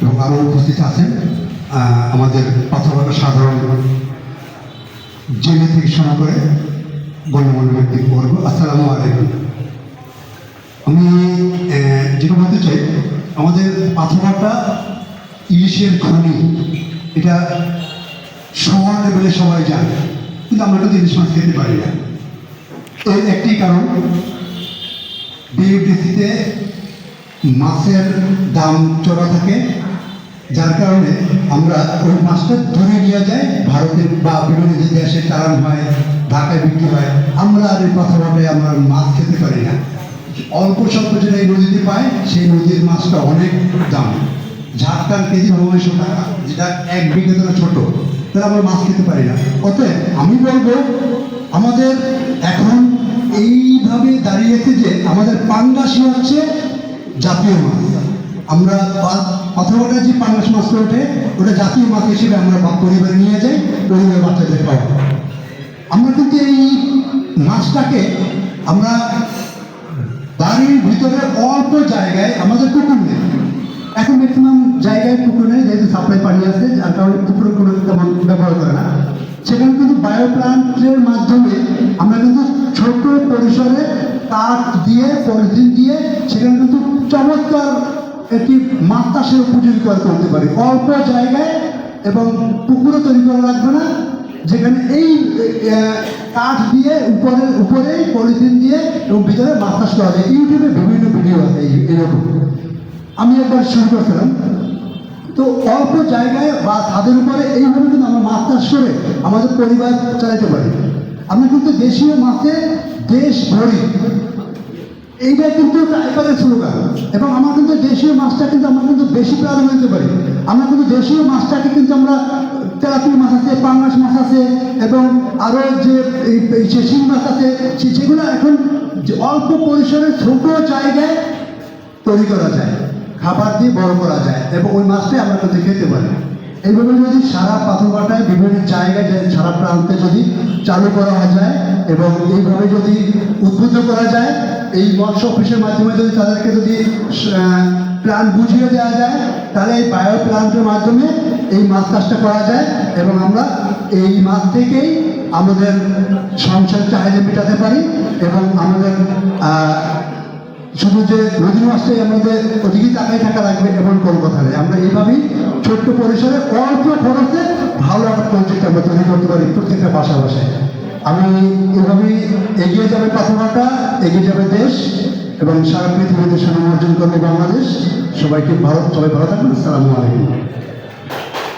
এবং আরও উপস্থিত আছেন। আমাদের পাথরঘাটা সাধারণ জেলে থেকে শোনা করে গণ্যমান্য ব্যক্তি বলব আসসালামু আলাইকুম। আমি যেটা বলতে চাই, আমাদের পাথরঘাটা ইলিশের খনি, এটা সবার লেভেলে সবাই জানে, কিন্তু আমরা কিন্তু ইলিশ মাছ খেতে পারি না। এর একটি কারণ বিউটিসিতে মাছের দাম চড়া থাকে যার কারণে আমরা ওই মাছটা ধরে নিয়ে যাই ভারতে বা বিভিন্ন যে দেশে চালান হয়, ঢাকায় বিক্রি হয়, আমরা আর এই কথা ভাবে আমরা মাছ খেতে পারি না। অল্প স্বল্প যেটা এই নদীতে পাই সেই নদীর মাছটা অনেক দাম। ঝাড়টার কেজি নয়শো টাকা, যেটা এক বিঘে ধরে ছোট, তাহলে আমরা মাছ খেতে পারি না। অতএব আমি বলব, আমাদের এখন এইভাবে দাঁড়িয়েছে যে আমাদের পাঙ্গাসি হচ্ছে জাতীয় মাছ। আমরা অথবা ওটা যে পাঙ্গাস মাছটা ওঠে। ওটা জাতীয় মাছ হিসেবে আমরা পরিবারে নিয়ে যাই, পরিবারের বাচ্চাদের খাওয়া। আমরা কিন্তু এই মাছটাকে আমরা বাড়ির ভিতরে অল্প জায়গায়, আমাদের পুকুর নেই। এখন ম্যাক্সিমাম জায়গায় পুকুর নেই, যেহেতু সাপ্লাই পানি আছে, যার কারণে পুকুরে কোনো তেমন ব্যবহার করে না। সেখানে কিন্তু বায়ো প্লান্টের মাধ্যমে আমরা কিন্তু ছোট পরিসরে কাঠ দিয়ে, পলিথিন দিয়ে, সেখানে কিন্তু চমৎকার একটি মাছ চাষের উপযোগী করে করতে পারি। অল্প জায়গায় এবং পুকুরও তৈরি করা লাগবে না, যেখানে এই কাঠ দিয়ে উপরে উপরে পলিথিন দিয়ে এবং ভিতরে মাছ করা যায়। ইউটিউবে বিভিন্ন ভিডিও আছে এরকম। আমি একবার শুরু করেছিলাম। তো অল্প জায়গায় বা তাদের উপরে এইভাবে কিন্তু আমরা মাছ চাষ করে আমাদের পরিবার চালাতে পারি। আমরা কিন্তু দেশীয় মাছে দেশ ভরি। এইটা কিন্তু এবারে স্লোগান এবং আমরা কিন্তু দেশীয় মাছটা কিন্তু আমরা কিন্তু বেশি প্রাধান্য দিতে পারি। আমরা কিন্তু দেশীয় মাছটাকে কিন্তু আমরা তেলাপিয়া মাছ আছে পাঙ্গাস মাছ আছে, এবং আরও যে এই শিং মাছ আছে সেগুলো এখন অল্প পরিসরে ছোট জায়গায় তৈরি করা যায়, খাবার দিয়ে বড় করা যায়, এবং ওই মাছটাই আমরা কিন্তু খেতে পারি। এইভাবে যদি সারা পাথরঘাটায় বিভিন্ন জায়গায় সারা প্রান্তে যদি চালু করা যায়, এবং এইভাবে যদি উদ্বুদ্ধ করা যায় এই মৎস্য অফিসের মাধ্যমে যদি তাদেরকে যদি প্ল্যান বুঝিয়ে দেওয়া যায়, তাহলে এই বায়ো প্ল্যান্টের মাধ্যমে এই মাছ চাষটা করা যায় এবং আমরা এই মাছ থেকেই আমাদের সংসার চাহিদা মেটাতে পারি এবং আমাদের শুধু যে নদী মাছটাই আমাদের ওদিকে তাকাই থাকা লাগবে এমন কোনো কথা নেই। আমরা এইভাবেই ছোট্ট পরিসরে অল্প খরচে ভালো একটা প্রজেক্ট আমরা তৈরি করতে পারি প্রত্যেকটা বাসায় আমি এভাবেই এগিয়ে যাবে পাথরঘাটা এগিয়ে যাবে দেশ এবং সারা পৃথিবীতে সুনাম অর্জন করবে বাংলাদেশ। সবাইকে ভালো সবাই ভালো থাকবেন। আসসালামু আলাইকুম।